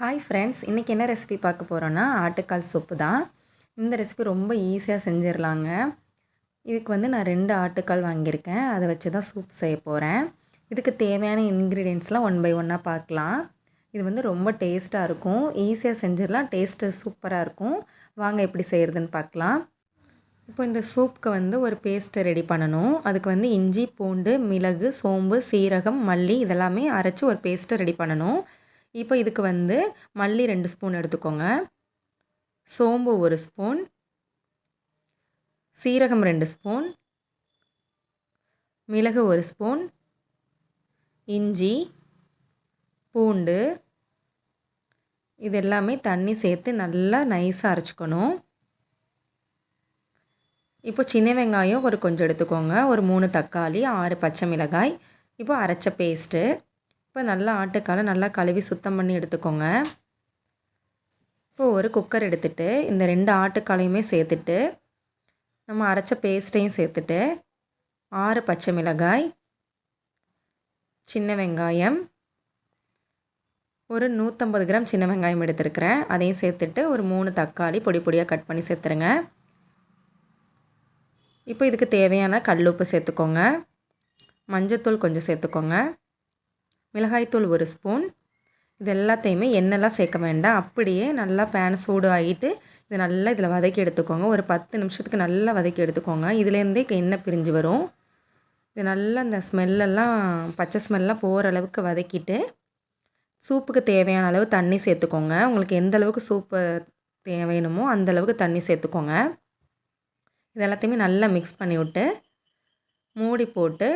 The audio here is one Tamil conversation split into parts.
ஹாய் ஃப்ரெண்ட்ஸ் இன்றைக்கி என்ன ரெசிபி பார்க்க போகிறோன்னா ஆட்டுக்கால் சூப்பு தான். இந்த ரெசிபி ரொம்ப ஈஸியாக செஞ்சிடலாங்க இதுக்கு வந்து நான் ரெண்டு ஆட்டுக்கால் வாங்கியிருக்கேன். அதை வச்சு தான் சூப் செய்ய போகிறேன் இதுக்கு தேவையான இன்க்ரீடியன்ஸ்லாம் ஒன் பை ஒன்னாக பார்க்கலாம். இது வந்து ரொம்ப டேஸ்ட்டாக இருக்கும். ஈஸியாக செஞ்சிடலாம் டேஸ்ட்டு சூப்பராக இருக்கும். வாங்க எப்படி செய்கிறதுன்னு பார்க்கலாம். இப்போ இந்த சூப்புக்கு வந்து ஒரு பேஸ்ட்டு ரெடி பண்ணணும். அதுக்கு வந்து இஞ்சி பூண்டு மிளகு சோம்பு சீரகம் மல்லி இதெல்லாமே அரைச்சி ஒரு பேஸ்ட்டை ரெடி பண்ணணும். இப்போ இதுக்கு வந்து மல்லி ரெண்டு ஸ்பூன் எடுத்துக்கோங்க. சோம்பு ஒரு ஸ்பூன். சீரகம் ரெண்டு ஸ்பூன். மிளகு ஒரு ஸ்பூன். இஞ்சி. பூண்டு. இது எல்லாமே தண்ணி சேர்த்து நல்லா நைஸாக அரைச்சிக்கணும். இப்போ சின்ன வெங்காயம் ஒரு கொஞ்சம் எடுத்துக்கோங்க. ஒரு மூணு தக்காளி ஆறு பச்சை மிளகாய். இப்போ அரைச்ச பேஸ்ட்டு இப்போ நல்லா ஆட்டுக்காலை நல்லா கழுவி சுத்தம் பண்ணி எடுத்துக்கோங்க. இப்போ ஒரு குக்கர் எடுத்துகிட்டு இந்த ரெண்டு ஆட்டுக்காலையுமே சேர்த்துட்டு நம்ம அரைச்ச பேஸ்ட்டையும் சேர்த்துட்டு ஆறு பச்சை மிளகாய் சின்ன வெங்காயம் ஒரு நூற்றம்பது கிராம் சின்ன வெங்காயம் எடுத்துருக்கிறேன். அதையும் சேர்த்துட்டு ஒரு மூணு தக்காளி பொடி பொடியாக கட் பண்ணி சேர்த்துருங்க. இப்போ இதுக்கு தேவையான கல் உப்பு சேர்த்துக்கோங்க. மஞ்சத்தூள் கொஞ்சம் சேர்த்துக்கோங்க. மிளகாய்த்தூள் ஒரு ஸ்பூன். இது எல்லாத்தையுமே எண்ணெய்லாம் சேர்க்க வேண்டாம். அப்படியே நல்லா பேன் சூடு ஆகிட்டு இது நல்லா இதில் வதக்கி எடுத்துக்கோங்க. ஒரு பத்து நிமிஷத்துக்கு நல்லா வதக்கி எடுத்துக்கோங்க. இதுலேருந்தே எண்ணெய் பிரிஞ்சு வரும். இது நல்லா இந்த ஸ்மெல்லெல்லாம் பச்சை ஸ்மெல்லாம் போகிற அளவுக்கு வதக்கிட்டு சூப்புக்கு தேவையான அளவு தண்ணி சேர்த்துக்கோங்க. உங்களுக்கு எந்த அளவுக்கு சூப்பு வேணுமோ அந்த அளவுக்கு தண்ணி சேர்த்துக்கோங்க. இது எல்லாத்தையுமே நல்லா மிக்ஸ் பண்ணி விட்டு மூடி போட்டு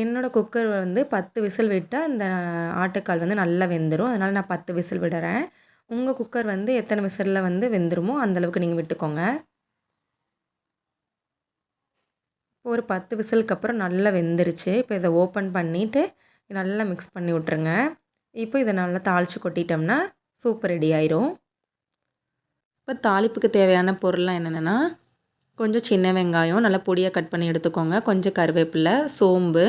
என்னோடய குக்கர் வந்து பத்து விசில் விட்டால் இந்த ஆட்டுக்கால் வந்து நல்லா வெந்துடும் அதனால் நான் பத்து விசில் விடுறேன். உங்கள் குக்கர் வந்து எத்தனை விசிலில் வந்து வெந்துருமோ அந்தளவுக்கு நீங்கள் விட்டுக்கோங்க. ஒரு பத்து விசிலுக்கு அப்புறம் நல்லா வெந்துருச்சு. இப்போ இதை ஓப்பன் பண்ணிவிட்டு நல்லா மிக்ஸ் பண்ணி விட்ருங்க இப்போ இதை நல்லா தாளித்து கொட்டிட்டோம்னா சூப்பர் ரெடி ஆயிரும். இப்போ தாளிப்புக்கு தேவையான பொருள்லாம் என்னென்னா கொஞ்சம் சின்ன வெங்காயம் நல்லா பொடியாக கட் பண்ணி எடுத்துக்கோங்க. கொஞ்சம் கருவேப்பிலை சோம்பு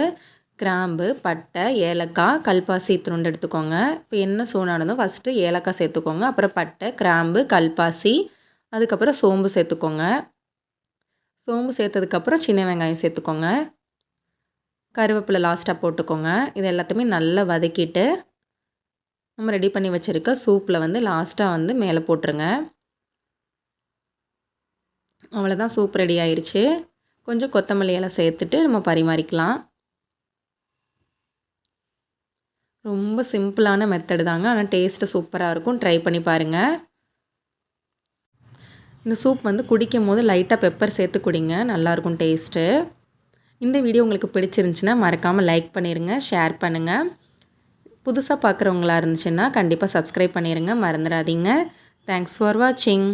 கிராம்பு பட்டை ஏலக்காய் கல்பாசி இத்தினோண்டு எடுத்துக்கோங்க. இப்போ என்ன சூடானதும் ஃபஸ்ட்டு ஏலக்காய் சேர்த்துக்கோங்க. அப்புறம் பட்டை கிராம்பு கல்பாசி அதுக்கப்புறம் சோம்பு சேர்த்துக்கோங்க. சோம்பு சேர்த்ததுக்கப்புறம் சின்ன வெங்காயம் சேர்த்துக்கோங்க. கருவேப்பிலை லாஸ்ட்டாக போட்டுக்கோங்க. இது எல்லாத்தையுமே நல்லா வதக்கிட்டு நம்ம ரெடி பண்ணி வச்சுருக்க சூப்பில் வந்து லாஸ்ட்டாக வந்து மேலே போட்டுருங்க. அவ்வளோதான் சூப் ரெடி ஆயிடுச்சு கொஞ்சம் கொத்தமல்லி இலை சேர்த்துட்டு நம்ம பரிமாறிக்கலாம். ரொம்ப சிம்பிளான மெத்தடு தாங்க. ஆனால் டேஸ்ட்டு சூப்பராக இருக்கும். ட்ரை பண்ணி பாருங்கள் இந்த சூப் வந்து குடிக்கும் போது லைட்டாக பெப்பர் சேர்த்து குடிங்க. நல்லாயிருக்கும் டேஸ்ட்டு இந்த வீடியோ உங்களுக்கு பிடிச்சிருந்துச்சின்னா மறக்காமல் லைக் பண்ணிடுங்க ஷேர் பண்ணுங்கள் புதுசாக பார்க்குறவங்களா இருந்துச்சுன்னா கண்டிப்பாக சப்ஸ்கிரைப் பண்ணிடுங்க மறந்துடாதீங்க. தேங்க்ஸ் ஃபார் வாட்சிங்